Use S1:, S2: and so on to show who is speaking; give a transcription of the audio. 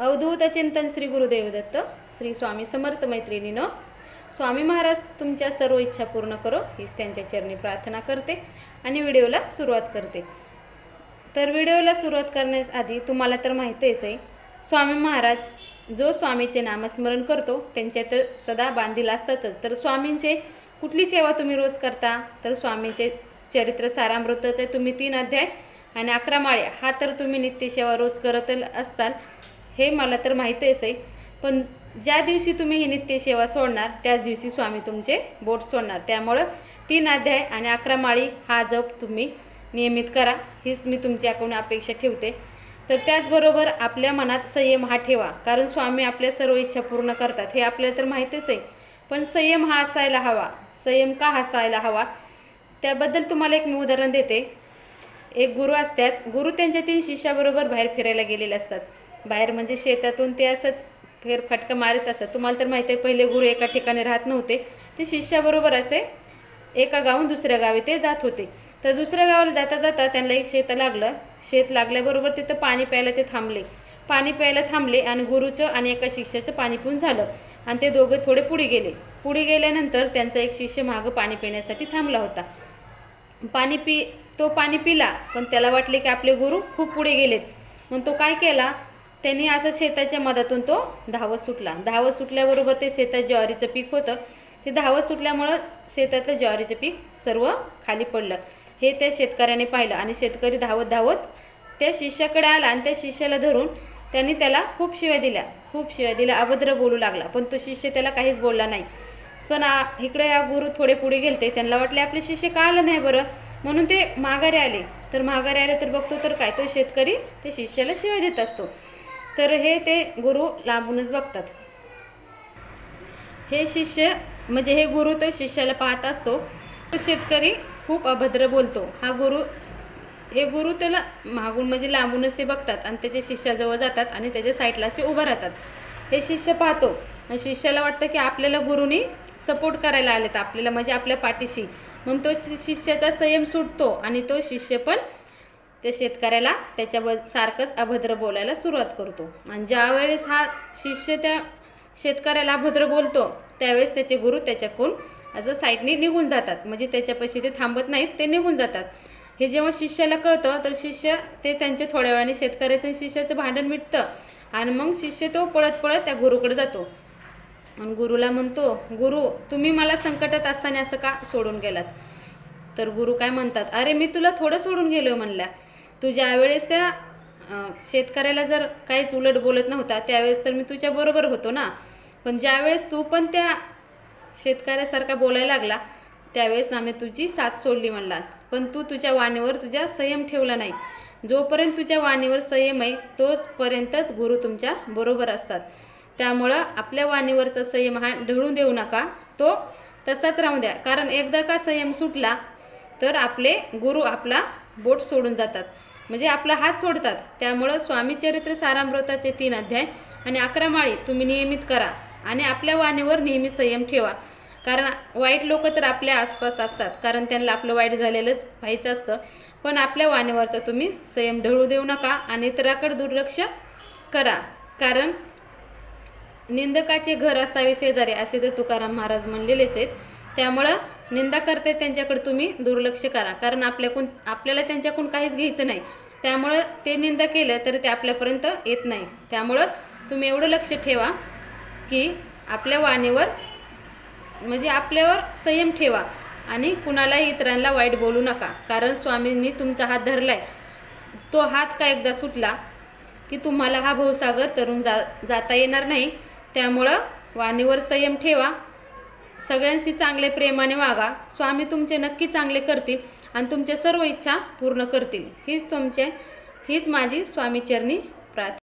S1: अवधूत चिंतन श्री गुरुदेव दत्त श्री स्वामी समर्थ मैत्रिणीनो स्वामी महाराज तुमच्या सर्व इच्छा पूर्ण करो हीच त्यांच्या चरणी प्रार्थना करते आणि व्हिडिओला सुरुवात करते. तर व्हिडिओला सुरुवात करण्याआधी तुम्हाला तर माहितीच आहे स्वामी महाराज जो स्वामीचे नामस्मरण करतो त्यांच्यात सदा बांधील असतातच. तर स्वामींचे कुठली सेवा तुम्ही रोज करता? तर स्वामींचे चरित्र सारामृतचे तुम्ही तीन अध्याय आणि अकरा माळे हा तर तुम्ही नित्यसेवा रोज करत असताल. हे मला तर माहीतच आहे. पण ज्या दिवशी तुम्ही ही नित्यसेवा सोडणार त्याच दिवशी स्वामी तुमचे बोट सोडणार. त्यामुळं तीन अध्याय आणि अकरा माळी हा जप तुम्ही नियमित करा. हीच मी तुमच्याकडून अपेक्षा ठेवते. तर त्याचबरोबर आपल्या मनात संयम हा ठेवा. कारण स्वामी आपल्या सर्व इच्छा पूर्ण करतात हे आपल्याला तर माहितीच आहे. पण संयम हा असायला हवा. संयम का असायला हवा? त्याबद्दल तुम्हाला एक मी उदाहरण देते. एक गुरु असतात. गुरु त्यांच्या तीन शिष्याबरोबर बाहेर फिरायला गेलेले असतात. बाहेर म्हणजे शेतातून ते असंच फेरफटका मारत असतात. तुम्हाला तर माहीत आहे पहिले गुरु एका ठिकाणी राहत नव्हते. ते शिष्याबरोबर असे एका गावून दुसऱ्या गावी ते जात होते. तर दुसऱ्या गावाला जाता जाता त्यांना एक शेत लागलं. शेत लागल्याबरोबर तिथं पाणी प्यायला ते थांबले. पाणी प्यायला थांबले आणि गुरुचं आणि एका शिष्याचं पाणी पिऊन झालं. आणि ते दोघे थोडे पुढे गेले. पुढे गेल्यानंतर त्यांचा एक शिष्य मागं पाणी पिण्यासाठी थांबला होता. पाणी पी तो पाणी पिला पण त्याला वाटले की आपले गुरु खूप पुढे गेलेत. मग तो काय केला? त्यांनी असं शेताच्या मधातून तो धावत सुटला. धावत सुटल्याबरोबर ते शेतात ज्वारीचं पीक होतं. ते धावत सुटल्यामुळं शेतातलं ज्वारीचं पीक सर्व खाली पडलं. हे त्या शेतकऱ्याने पाहिलं आणि शेतकरी धावत धावत त्या शिष्याकडे आला आणि त्या शिष्याला धरून त्यांनी त्याला खूप शिव्या दिल्या. खूप शिव्या दिल्या अभद्र बोलू लागला. पण तो शिष्य त्याला काहीच बोलला नाही. पण इकडे या गुरु थोडे पुढे गेलते. त्यांना वाटले आपले शिष्य का आलं नाही बरं? म्हणून ते माघारी आले. तर माघारी आले तर बघतो तर काय? तो शेतकरी ते शिष्याला शिवाय देत असतो. तर हे ते गुरु लांबूनच बघतात. हे शिष्य म्हणजे हे गुरु तो शिष्याला पाहत असतो. तो शेतकरी खूप अभद्र बोलतो. हा गुरु हे गुरु त्याला मागून म्हणजे लांबूनच ते बघतात आणि त्याच्या शिष्याजवळ जातात आणि त्याच्या साईडला असे उभं राहतात. हे शिष्य पाहतो. आणि शिष्याला वाटतं की आपल्याला गुरुनी सपोर्ट करायला आलेत आपल्याला म्हणजे आपल्या पाठीशी. म्हणून तो शि- शिष्याचा संयम सुटतो आणि तो शिष्य पण त्या शेतकऱ्याला त्याच्या सारखंच अभद्र बोलायला सुरुवात करतो. आणि ज्यावेळेस हा शिष्य त्या शेतकऱ्याला अभद्र बोलतो त्यावेळेस त्याचे गुरु त्याच्याकडून असं साईडने निघून जातात. म्हणजे त्याच्यापाशी ते थांबत नाहीत ते निघून जातात. हे जेव्हा शिष्याला कळतं तर शिष्य ते त्यांच्या थोड्या वेळाने शेतकऱ्याचं आणि शिष्याचं भांडण मिटतं. आणि मग शिष्य तो पळत पळत त्या गुरुकडे जातो. आणि गुरुला म्हणतो गुरु तुम्ही मला संकटात असताना असं का सोडून गेलात? तर गुरु काय म्हणतात अरे मी तुला थोडं सोडून गेलो म्हणल्या. तू ज्यावेळेस त्या शेतकऱ्याला जर काहीच उलट बोलत नव्हता त्यावेळेस तर मी तुझ्या बरोबर होतो ना. पण ज्यावेळेस तू पण त्या शेतकऱ्यासारखा बोलायला लागला त्यावेळेस आम्ही तुझी साथ सोडली म्हणला. पण तू तुझ्या वाणीवर तुझ्या संयम ठेवला नाही. जोपर्यंत तुझ्या वाणीवर संयम आहे तोचपर्यंतच गुरु तुमच्या बरोबर असतात. त्यामुळं आपल्या वाणीवरचा संयम हा ढळून देऊ नका. तो तसाच राहू द्या. कारण एकदा का संयम सुटला तर आपले गुरु आपला बोट सोडून जातात. म्हणजे आपला हात सोडतात. त्यामुळं स्वामी चरित्र सारामृताचे तीन अध्याय आणि अकरा माळी तुम्ही नियमित करा आणि आपल्या वाणीवर नेहमी संयम ठेवा. कारण वाईट लोक तर आपल्या आसपास असतात. कारण त्यांना आपलं वाईट झालेलंच व्हायचं असतं. पण आपल्या वाणीवरचा तुम्ही संयम ढळू देऊ नका आणि इतराकडे दुर्लक्ष करा. कारण निंदकाचे घर असावे शेजारी असे तर तुकाराम महाराज म्हणलेलेच आहेत. त्यामुळं निंदा करते त्यांच्याकडे तुम्ही दुर्लक्ष करा. कारण आपल्याकडून आपल्याला त्यांच्याकडून काहीच घ्यायचं नाही. त्यामुळं ते निंदा केलं तर ते आपल्यापर्यंत येत नाही. त्यामुळं तुम्ही एवढं लक्ष ठेवा की आपल्या वाणीवर म्हणजे आपल्यावर संयम ठेवा आणि कुणालाही इतरांना वाईट बोलू नका. कारण स्वामींनी तुमचा हात धरला आहे तो हात का एकदा सुटला की तुम्हाला हा भवसागर तरुण जा जाता येणार नाही. त्यामुळं वाणीवर संयम ठेवा. सगळ्यांशी चांगले प्रेमाने वागा. स्वामी तुमचे नक्की चांगले करतील आणि तुमच्या सर्व इच्छा पूर्ण करतील. हीच तुमचे हीच माझी स्वामीचरणी प्रार्थना.